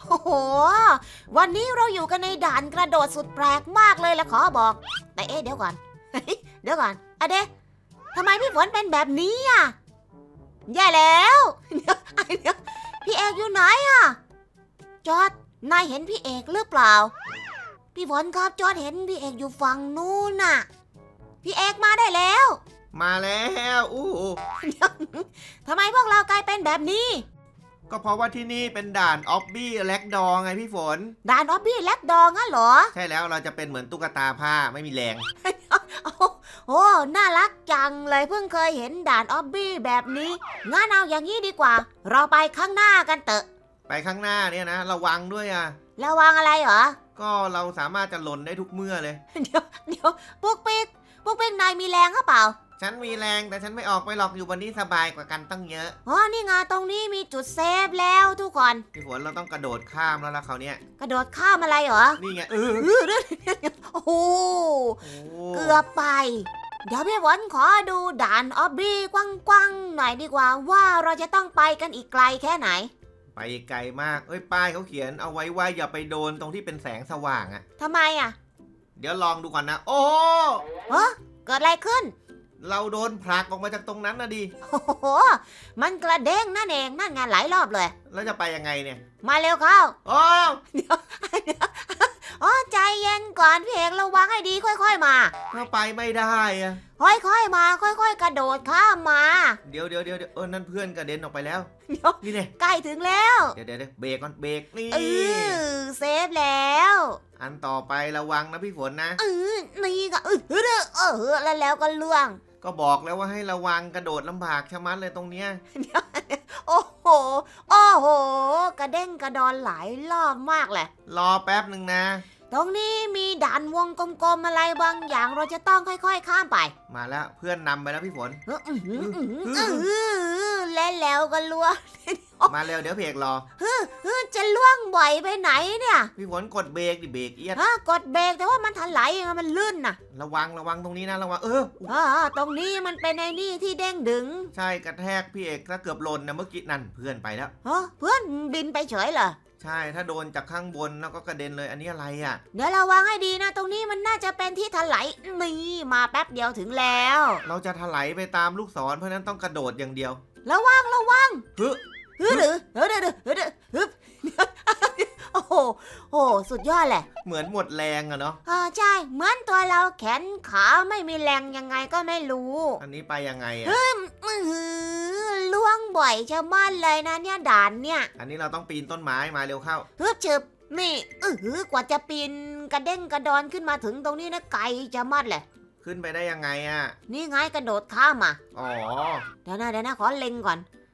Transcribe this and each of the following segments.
โอ้โห วันนี้เราอยู่กันในด่านกระโดดสุดแปลกมากเลยละขอบอก แต่เอ๊ะเดี๋ยวก่อน เดี๋ยวก่อนอะเดะทำไมพี่ฝนเป็นแบบนี้อะแย่แล้วเดี๋ยวเดี๋ยวพี่เอกอยู่ไหนอะ จอดนายเห็นพี่เอกหรือเปล่า พี่ฝนครับจอดเห็นพี่เอกอยู่ฝั่งนู้นน่ะ พี่เอกมาได้แล้ว มาแล้ว อู้หูทำไมพวกเรากลายเป็นแบบนี้ ก็เพราะว่าที่นี่เป็นด่านออบบี้แล็กดอไงพี่ฝน ด่านออบบี้แลกดองงั้นเหรอ ใช่แล้วเราจะเป็นเหมือนตุ๊กตาผ้าไม่มีแรง โอ้โหน่ารักจังเลยเพิ่งเคยเห็นด่านออบบี้แบบนี้ งั้นเอาอย่างนี้ดีกว่า เราไปข้างหน้ากันเถอะ ไปข้างหน้าเนี่ยนะระวังด้วยอะ ระวังอะไรเหรอ ก็เราสามารถจะหล่นได้ทุกเมื่อเลย เดี๋ยวเดี๋ยวปุ๊กปิ๊กปุ๊กปิ๊กนายมีแรงหรือเปล่า ฉันมีแรงแต่ฉันไม่ออกไปหรอกอยู่บนนี้สบายกว่ากันตั้งเยอะอ๋อนี่ไงตรงนี้มีจุดเซฟแล้วทุกคน พี่ฝนเราต้องกระโดดข้ามแล้วล่ะเขาวเนี้ยกระโดดข้ามอะไรเหรอนี่ไงเออเออเดี๋ยวโอ้โหโอ้เกือบไป เดี๋ยวพี่ฝนขอดูด่านออบบี้กว้างๆหน่อยดีกว่าว่าเราจะต้องไปกันอีกไกลแค่ไหน ไปไกลมากเอ้ยป้ายเขาเขียนเอาไว้ว่าอย่าไปโดนตรงที่เป็นแสงสว่างอะทำไมอะเดี๋ยวลองดูก่อนนะ โอ้เออเกิดอะไรขึ้น เราโดนผลักออกมาจากตรงนั้นนะดิ โอ้โห มันกระเด้งนั่นเองนั่นไงหลายรอบเลย แล้วจะไปยังไงเนี่ย มาเร็วเข้า โอ้ อ๋อใจเย็นก่อนพี่เอกระวังให้ดีค่อย ๆ มา ถ้าไปไม่ได้อะค่อยๆมา ค่อย ๆ กระโดดข้ามมา เดี๋ยวเดี๋ยวเดี๋ยวเดี๋ยวเออนั่นเพื่อนกระเด็นออกไปแล้วเดี๋ยวนี่เนี่ยใกล้ถึงแล้วเดี๋ยวเดี๋ยวเดี๋ยวเบรกก่อนเบรกนี่ เออเซฟแล้วอันต่อไประวังนะพี่ฝนนะเออนี่ก็เออเออเออแล้วแล้วก็ล่วง ก็บอกแล้วว่าให้ระวังกระโดดลำบากชะมัดเลยตรงเนี้ย โอ้โห โอ้โห กระเด้งกระดอนหลายรอบมากแหละ รอแป๊บหนึ่งนะ ตรงนี้มีด่านวงกลมๆอะไรบางอย่างเราจะต้องค่อยๆ ข้ามไปมาแล้วเพื่อนนำไปแล้วพี่ฝนเอออื้อหืออื้อหืออื้อหือและแล้วก็ล่วง มาเร็วเดี๋ยวเพกรอเออจะล่วงบ่อยไปไหนเนี่ยพี่ฝนกดเบรกดิเบรกเอียดฮะกดเบรกแต่ว่ามันถลายยังไงมันลื่นน่ะ ระวังระวังตรงนี้นะระวังเอออ่าตรงนี้มันเป็นไอ้นี่ที่เด้งดึง ใช่กระแทกพี่เอกถ้าเกือบหล่นนะเมื่อกี้นั่นเพื่อนไปแล้วเออเพื่อนบินไปเฉยเหรอใช่ถ้าโดนจากข้างบนแล้วก็กระเด็นเลยอันนี้อะไรอะ เดี๋ยวระวังให้ดีนะ ตรงนี้มันน่าจะเป็นที่ถลายนี่มาแป๊บเดียวถึงแล้ว เราจะถลายไปตามลูกศรเพราะฉะนั้นต้องกระโดดอย่างเดียวระวังระวังฮึ ฮึดหรือฮึดหรือฮึดฮึบโอ้โหโอ้โหสุดยอดแหละเหมือนหมดแรงอะเนาะอ่าใช่เหมือนตัวเราแขนขาไม่มีแรงยังไงก็ไม่รู้ อันนี้ไปยังไงอะอื้อหือล่วงบ่อยชะมัดเลยนะเนี่ยด่านเนี่ยอันนี้เราต้องปีนต้นไม้มาเร็วเข้าฮึบฉึบนี่อือหือกว่าจะปีนกระเด้งกระดอนขึ้นมาถึงตรงนี้นะไกลชะมัดเลยขึ้นไปได้ยังไงอะนี่ไงกระโดดข้ามมาอ๋อเดี๋ยวนะเดี๋ยวนะขอเล็งก่อนอืม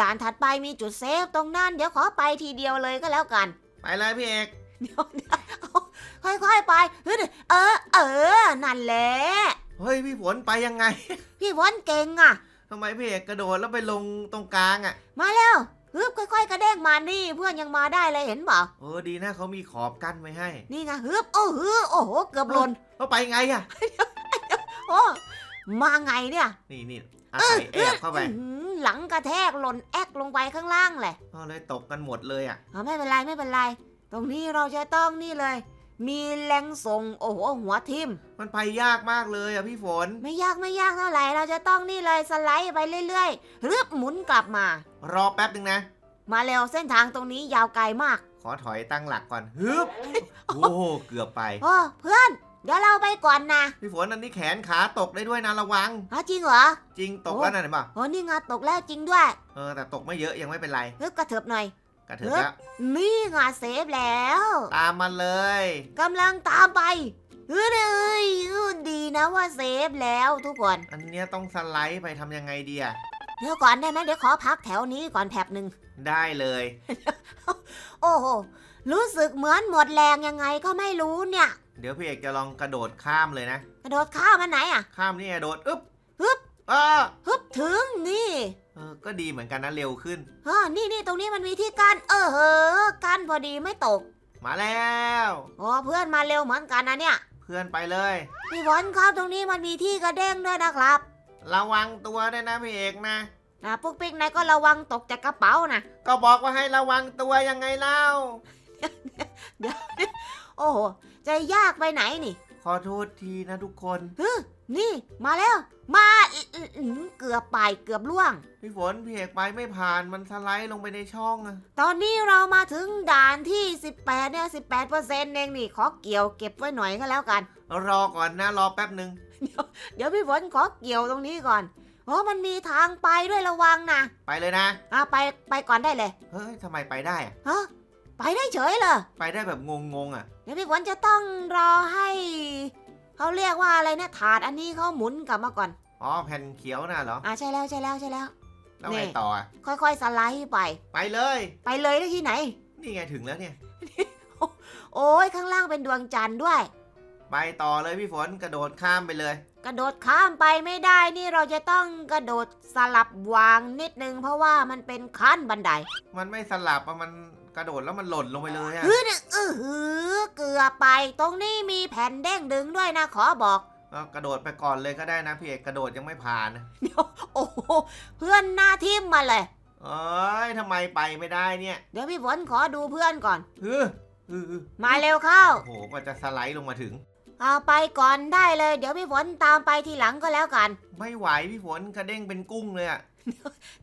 ด่านถัดไปมีจุดเซฟตรงนั้น เดี๋ยวขอไปทีเดียวเลยก็แล้วกัน ไปเลยพี่เอกเดี๋ยวเดี๋ยวเอาค่อยๆไปฮึดเออ เออ นั่นแหละ เฮ้ยพี่ฝนไปยังไง พี่วอนเก่งอะทำไมพี่เอกกระโดดแล้วไปลงตรงกลางอะมาแล้วฮึบค่อยๆ กระเด้งมานี่เพื่อนยังมาได้เลยเห็นเปล่าเออดีนะเขามีขอบกั้นไว้ให้ นี่ไงฮึบโอ้โหโอ้โหเกือบหล่นเขาไปไงอะโอ้มาไงเนี่ย นี่นี่อาศัยแอบเข้าไปอื้อ หือหลังกระแทกหล่นแอกลงไปข้างล่างแหละเออเลยตกกันหมดเลยอะเอาไม่เป็นไรไม่เป็นไร ตรงนี้เราจะต้องนี่เลย มีแรงส่งโอ้โหหัวทิ่มมันไปยากมากเลยอะพี่ฝน ไม่ยากไม่ยากเท่าไหร่เราจะต้องนี่เลยสไลด์ไปเรื่อยๆรึบหมุนกลับมา รอแป๊บหนึ่งนะ มาเร็วเส้นทางตรงนี้ยาวไกลมาก ขอถอยตั้งหลักก่อนฮึบโอ้โหเกือบไป โอ้เพื่อน เดี๋ยวเราไปก่อนนะพี่ฝนอันนี้แขนขาตกได้ด้วยนะระวัง ฮะจริงเหรอ จริงตกแล้วนะเห็นป่ะโอ้นี่ไงตกแล้วจริงด้วย เออแต่ตกไม่เยอะยังไม่เป็นไรฮึบกระเถิบหน่อย กระเถิบแล้วนี่ไงเซฟแล้ว ตามมาเลยกำลังตามไปเฮ้ยเอ้ยดีนะว่าเซฟแล้วทุกคน อันเนี้ยต้องสไลด์ไปทำยังไงดีอะเดี๋ยวก่อนได้ไหมเดี๋ยวขอพักแถวนี้ก่อนแถบหนึ่งได้เลย โอ้โหรู้สึกเหมือนหมดแรงยังไงก็ไม่รู้เนี่ย เดี๋ยวพี่เอกจะลองกระโดดข้ามเลยนะ กระโดดข้ามมาไหนอะ ข้ามนี่ไงโดดอึ๊บฮึบเออฮึบถึงนี่ เออก็ดีเหมือนกันนะเร็วขึ้นเออนี่นี่ตรงนี้มันมีที่กั้นเออเหอะกั้นพอดีไม่ตก มาแล้วโอ้เพื่อนมาเร็วเหมือนกันนะเนี่ย เพื่อนไปเลยพี่วอนครับตรงนี้มันมีที่กระเด้งด้วยนะครับ ระวังตัวด้วยนะพี่เอกนะนะปุ๊กปิ๊กนายก็ระวังตกจากกระเป๋านะก็บอกว่าให้ระวังตัวยังไงเล่า โอ้โหจะยากไปไหนนี่ขอโทษทีนะทุกคนฮึนี่มาแล้ว มาอื้ออื้ออื้อเกือบไปเกือบล่วง พี่ฝนพี่เอกไปไม่ผ่านมันสไลด์ลงไปในช่องอะตอนนี้เรามาถึงด่านที่ 18เนี่ย18เปอร์เซ็นต์เองนี่ขอเกี่ยวเก็บไว้หน่อยก็แล้วกัน รอก่อนนะรอแป๊บหนึ่งเดี๋ยวพี่ฝนขอเกี่ยวตรงนี้ก่อนโอ้มันมีทางไปด้วยระวังนะ ไปเลยนะอะไปไปก่อนได้เลย เฮ้ยทำไมไปได้อะฮะ ไปได้เฉยเลยไปได้แบบงงๆอะเดี๋ยวพี่ฝนจะต้องรอให้เขาเรียกว่าอะไรนะถาดอันนี้เขาหมุนกลับมาก่อน อ๋อแผ่นเขียวน่ะเหรอ อะใช่แล้วใช่แล้วใช่แล้ว แล้วไงนี่ ต่ออะค่อยๆสไลด์ไป ไปเลย ไปเลยได้ที่ไหน นี่ไงถึงแล้วเนี่ย โอ้ยข้างล่างเป็นดวงจันทร์ด้วย ไปต่อเลยพี่ฝนกระโดดข้ามไปเลย กระโดดข้ามไปไม่ได้นี่เราจะต้องกระโดดสลับวางนิดนึง เพราะว่ามันเป็นขั้นบันได มันไม่สลับอะมัน กระโดดแล้วมันหล่นลงไปเลยอะฮึดเออหือเกือบไปตรงนี้มีแผ่นเด้งดึงด้วยนะขอบอกเอากระโดดไปก่อนเลยก็ได้นะพี่เอกกระโดดยังไม่ผ่านนะโอ้โหเพื่อนหน้าทิมมาเลย เอ้ยทำไมไปไม่ได้เนี่ยเดี๋ยวพี่ฝนขอดูเพื่อนก่อนฮึฮึฮึมาเร็วเข้า โอ้โหกว่าจะสไลด์ลงมาถึง เอาไปก่อนได้เลย เดี๋ยวพี่ฝนตามไปทีหลังก็แล้วกัน ไม่ไหวพี่ฝนกระเด้งเป็นกุ้งเลยอะ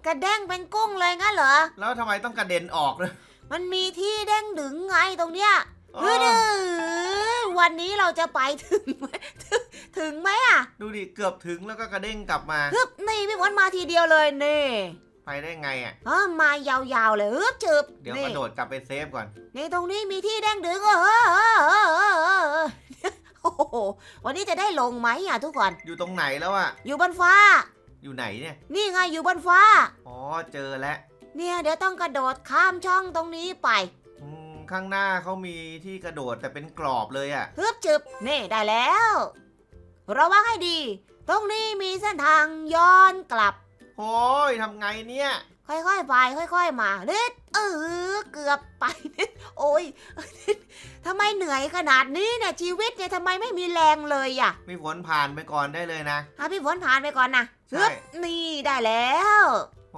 กระเด้งเป็นกุ้งเลยงั้นเหรอ แล้วทำไมต้องกระเด็นออกเลย มันมีที่เด้งดึงไงตรงเนี้ยเอเฮ้ยอวันนี้เราจะไปถึงไหมถึงถึงไหมอะดูดิ เกือบถึงแล้วก็กระเด้งกลับมา ฮึบนี่พี่ฝนมาทีเดียวเลยนี่ไปได้ไงอะเออมายาวๆเลยฮึบจืบเดี๋ยวนี่กระโดดกลับไปเซฟก่อน นี่ตรงนี้มีที่เด้งดึงเออเออเออเออเออเออโอ้โหวันนี้จะได้ลงไหมอะทุกคนอยู่ตรงไหนแล้วอะอยู่บนฟ้า อยู่ไหนเนี่ย นี่ไงอยู่บนฟ้า อ๋อ เจอแล้ว เนี่ยเดี๋ยวต้องกระโดดข้ามช่องตรงนี้ไปอืมข้างหน้าเขามีที่กระโดดแต่เป็นกรอบเลยอะฮึบจึบนี่ได้แล้วระวังให้ดี ตรงนี้มีเส้นทางย้อนกลับ โอ้ยทำไงเนี่ย ค่อยๆไปค่อยๆมานิดเออเกือบไปนิดโอ้ยทำไมเหนื่อยขนาดนี้เนี่ยชีวิตเนี่ยทำไมไม่มีแรงเลยอะพี่ฝนผ่านไปก่อนได้เลยนะ อะพี่ฝนผ่านไปก่อนนะใช่ฮึบนี่ได้แล้ว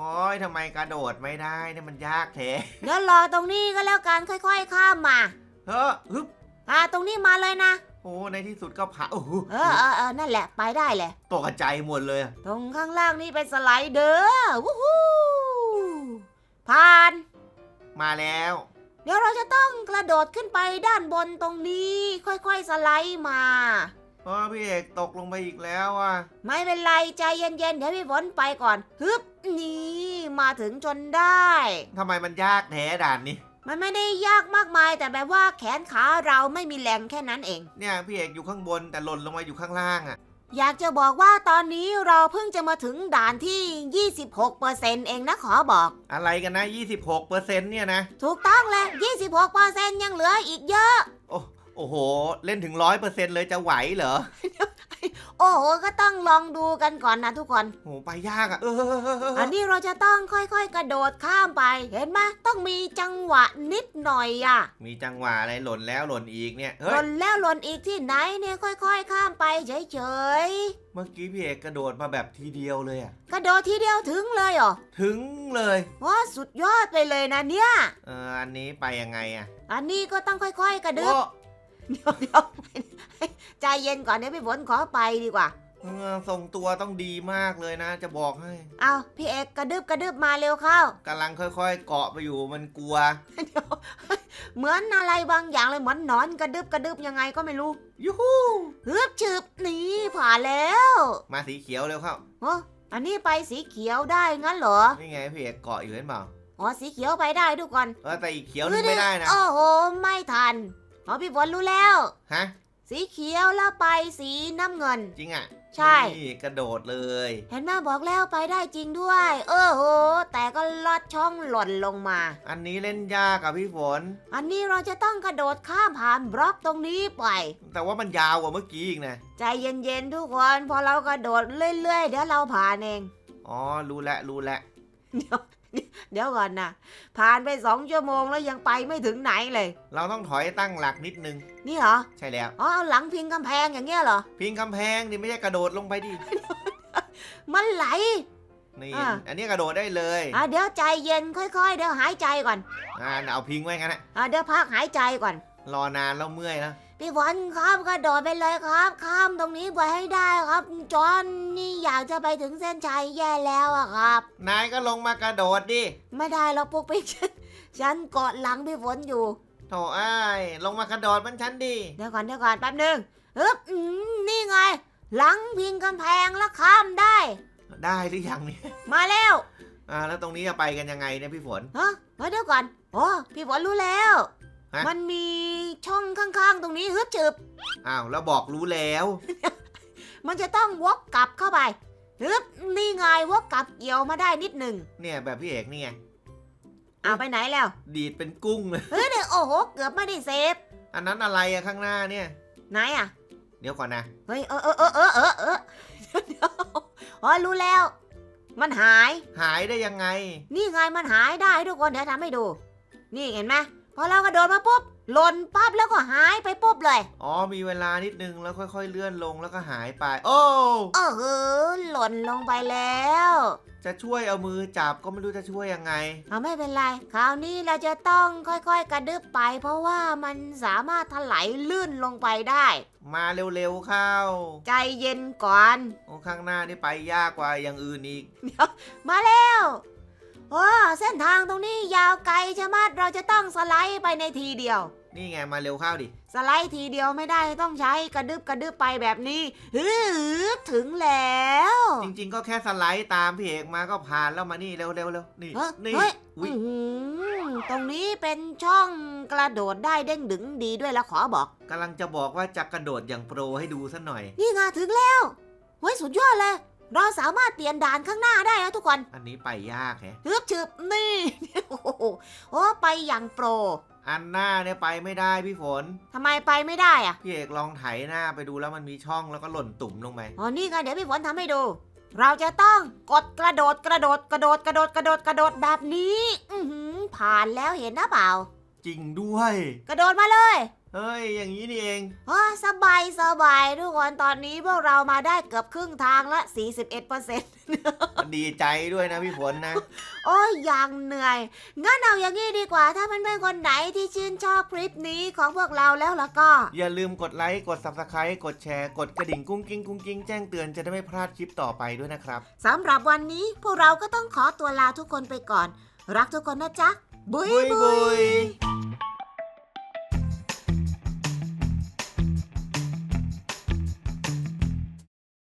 โอ้ยทำไมกระโดดไม่ได้เนี่ยมันยากแท้เดี๋ยวรอตรงนี้ก็แล้วกันค่อยๆข้ามมา เฮ้อฮึบอ่าตรงนี้มาเลยนะ โอ้ในที่สุดก็ผ่านโอ้โหเออเออเออนั่นแหละไปได้แหละ ตกใจายหมดเลยอะตรงข้างล่างนี่เป็นสไลเดอร์วู้ฮู้ผ่าน มาแล้ว เดี๋ยวเราจะต้องกระโดดขึ้นไปด้านบนตรงนี้ ค่อยๆสไลด์มา เพราะพี่เอกตกลงไปอีกแล้วอะ ไม่เป็นไรใจเย็นๆ เดี๋ยวพี่ฝนไปก่อน ฮึบนี่มาถึงจนได้ ทำไมมันยากแท้ด่านนี้ มันไม่ได้ยากมากมายแต่แบบว่าแขนขาเราไม่มีแรงแค่นั้นเอง เนี่ยพี่เอกอยู่ข้างบนแต่หล่นลงมาอยู่ข้างล่างอะ อยากจะบอกว่าตอนนี้เราเพิ่งจะมาถึงด่านที่ 26%เองนะขอบอก อะไรกันนะ 26เปอร์เซ็นต์เนี่ยนะ ถูกต้องเลย26%ยังเหลืออีกเยอะ โอ้โห เล่นถึงร้อยเปอร์เซ็นต์เลยจะไหวเหรอโอ้โห ก็ต้องลองดูกันก่อนนะทุกคนโหไปยากอะ เอออันนี้เราจะต้องค่อยๆ กระโดดข้ามไป เห็นไหมต้องมีจังหวะนิดหน่อยอะมีจังหวะอะไรหล่นแล้วหล่นอีกเนี่ยหเฮ้ยล่นแล้วหล่นอีกที่ไหนเนี่ยค่อยๆ ข้ามไปเฉยเมื่อกี้พี่เอกกระโดดมาแบบทีเดียวเลยอะ ๆ กระโดดทีเดียวถึงเลยเหรอถึงเลยว้าสุดยอดไปเลยนะเนี่ย เอออันนี้ไปยังไงอะอันนี้ก็ต้องค่อยๆ กระดึบโอ้ เดี๋ยวเดี๋ยวใจเย็นก่อนเดี๋ยวพี่ฝนขอไปดีกว่า เออทรงตัวต้องดีมากเลยนะ จะบอกให้เอาพี่เอกกระดึบกระดึบมาเร็วเข้ากำลังค่อยๆ เกาะไปอยู่มันกลัว เดี๋ยวเหมือนอะไรบางอย่างเลยเหมือนหนอนกระดึบกระดึบยังไงก็ไม่รู้ยูฮูฮึบฉึบนี่ผ่านแล้วมาสีเขียวเร็วเข้าโอ้อันนี้ไปสีเขียวได้งั้นเหรอนี่ไงพี่เอกเกาะอยู่เห็นเปล่าอ๋อสีเขียวไปได้ทุกคนเออแต่อีกเขียวนึงไม่ได้นะโอ้โหไม่ทัน อ๋อพี่ฝนรู้แล้ว ฮะ สีเขียวแล้วไปสีน้ำเงิน จริงอะใช่ นี่กระโดดเลย เห็นไหมบอกแล้วไปได้จริงด้วย เออโห แต่ก็ลอดช่องหล่นลงมา อันนี้เล่นยากอะพี่ฝน อันนี้เราจะต้องกระโดดข้ามผ่านบล็อกตรงนี้ไป แต่ว่ามันยาวกว่าเมื่อกี้อีกนะ ใจเย็นๆทุกคน พอเรากระโดดเรื่อยๆ เดี๋ยวเราผ่านเอง อ๋อ รู้แล้วรู้แล้ว เดี๋ยวก่อนนะผ่านไปสองชั่วโมงแล้วยังไปไม่ถึงไหนเลย เราต้องถอยตั้งหลักนิดนึง นี่เหรอ ใช่แล้ว อ๋อเอาหลังพิงกำแพงอย่างเงี้ยเหรอ พิงกำแพงดิไม่ใช่กระโดดลงไปดิ มันไหล นี่ อ่า อันนี้กระโดดได้เลยอะเดี๋ยวใจเย็นค่อยๆ เดี๋ยวหายใจก่อนอ่าเอาพิงไว้งั้นแหละอะเดี๋ยวพักหายใจก่อน รอนานแล้วเมื่อยนะ พี่ฝนครับกระโดดไปเลยครับ ข้ามตรงนี้ไปให้ได้ครับ จอนนี่อยากจะไปถึงเส้นชัยแย่แล้วอะครับ นายก็ลงมากระโดดดิ ไม่ได้เราปุ๊กปิ๊กฉันฉันกอดหลังพี่ฝนอยู่ โถอ้ายลงมากระโดดมันฉันดิเดี๋ยวก่อนเดี๋ยวก่อนแป๊บหนึงฮึบอืมนี่ไง หลังพิงกำแพงแล้วข้ามได้ ได้หรือยังเนี่ยมาแล้วอ่าแล้วตรงนี้จะไปกันยังไงเนี่ยพี่ฝน ฮะมาเดี๋ยวก่อน โอ้พี่ฝนรู้แล้ว ฮะ มันมีช่องข้างๆ ตรงนี้ฮึบจืบ อ้าวแล้วบอกรู้แล้ว มันจะต้องวกกลับเข้าไปฮึบนี่ไงวกกลับเกี่ยวมาได้นิดหนึ่งเนี่ยแบบพี่เอกนี่ไงเอาไปไหนแล้วดีดเป็นกุ้งเลย เฮ้ยเดี๋ยวโอ้โห เกือบไม่ได้เซฟ อันนั้นอะไรอะข้างหน้าเนี่ย ไหนอะ เดี๋ยวก่อนนะ เฮ้ยเออเออเออเออเออเออเดี๋ยวอ๋อรู้แล้ว มันหาย หายได้ยังไง นี่ไงมันหายได้ทุกคนเดี๋ยวทำให้ดู นี่เห็นไหมพ อเรากระโดดมาปุ๊บหล่นปั๊บแล้วก็หายไปปุ๊บเลย อ๋อมีเวลานิดนึงแล้วค่อยๆ เลื่อนลงแล้วก็หายไป โอ้เออเออหล่นลงไปแล้ว จะช่วยเอามือจับก็ไม่รู้จะช่วยยังไงเอาไม่เป็นไร คราวนี้เราจะต้องค่อยๆ กระดึบไป เพราะว่ามันสามารถถลายลื่นลงไปได้ มาเร็วๆเข้า ใจเย็นก่อน โอ้ข้างหน้านี่ไปยากกว่าอย่างอื่นอีก มาแล้ว โอ้เส้นทางตรงนี้ยาวไกลใช่ไหมเราจะต้องสไลด์ไปในทีเดียว นี่ไงมาเร็วเข้าดิ สไลด์ทีเดียวไม่ได้ต้องใช้กระดึบกระดึบไปแบบนี้ฮึบถึงแล้ว จริง ๆ ก็แค่สไลด์ตามพี่เอกมาก็ผ่านแล้วมานี่เร็วๆเร็วนี่เฮ้ยนี่เฮ้ย อุ๊ยอื้อหือตรงนี้เป็นช่องกระโดดได้เด้งดึงดีด้วยแล้วขอบอก กำลังจะบอกว่าจะกระโดดอย่างโปรให้ดูซะหน่อย นี่ไงถึงแล้วเฮ้ยสุดยอดเลย เราสามารถเปลี่ยนด่านข้างหน้าได้นะทุกคนอันนี้ไปยากแฮะฮึบฉึบนี่ โอ้โหโอ้ไปอย่างโปร อันหน้าเนี่ยไปไม่ได้พี่ฝน ทำไมไปไม่ได้อะพี่เอกลองไถหน้าไปดูแล้วมันมีช่องแล้วก็หล่นตุ่มลงไป อ๋อนี่ไงเดี๋ยวพี่ฝนทำให้ดู เราจะต้องกดกระโดดกระโดดกระโดดกระโดดกระโดดกระโดดแบบนี้ อือหือผ่านแล้วเห็นนะเปล่า จริงด้วย กระโดดมาเลย เฮ้ย อย่างนี้นี่เองอ๋อสบายสบายทุกคนตอนนี้พวกเรามาได้เกือบครึ่งทางละ 41%ดีใจด้วยนะพี่ฝนนะ โอ้ยยังเหนื่อย งั้นเอาอย่างนี้ดีกว่า ถ้ามันเป็นคนไหนที่ชื่นชอบคลิปนี้ของพวกเราแล้วล่ะก็ อย่าลืมกดไลค์ กด subscribe กดแชร์ กดกระดิ่งกุ้งกิ้งกุ้งกิ้งแจ้งเตือนจะได้ไม่พลาดคลิปต่อไปด้วยนะครับ สำหรับวันนี้พวกเราก็ต้องขอตัวลาทุกคนไปก่อน รักทุกคนนะจ๊ะ บุยบุยบุบุยย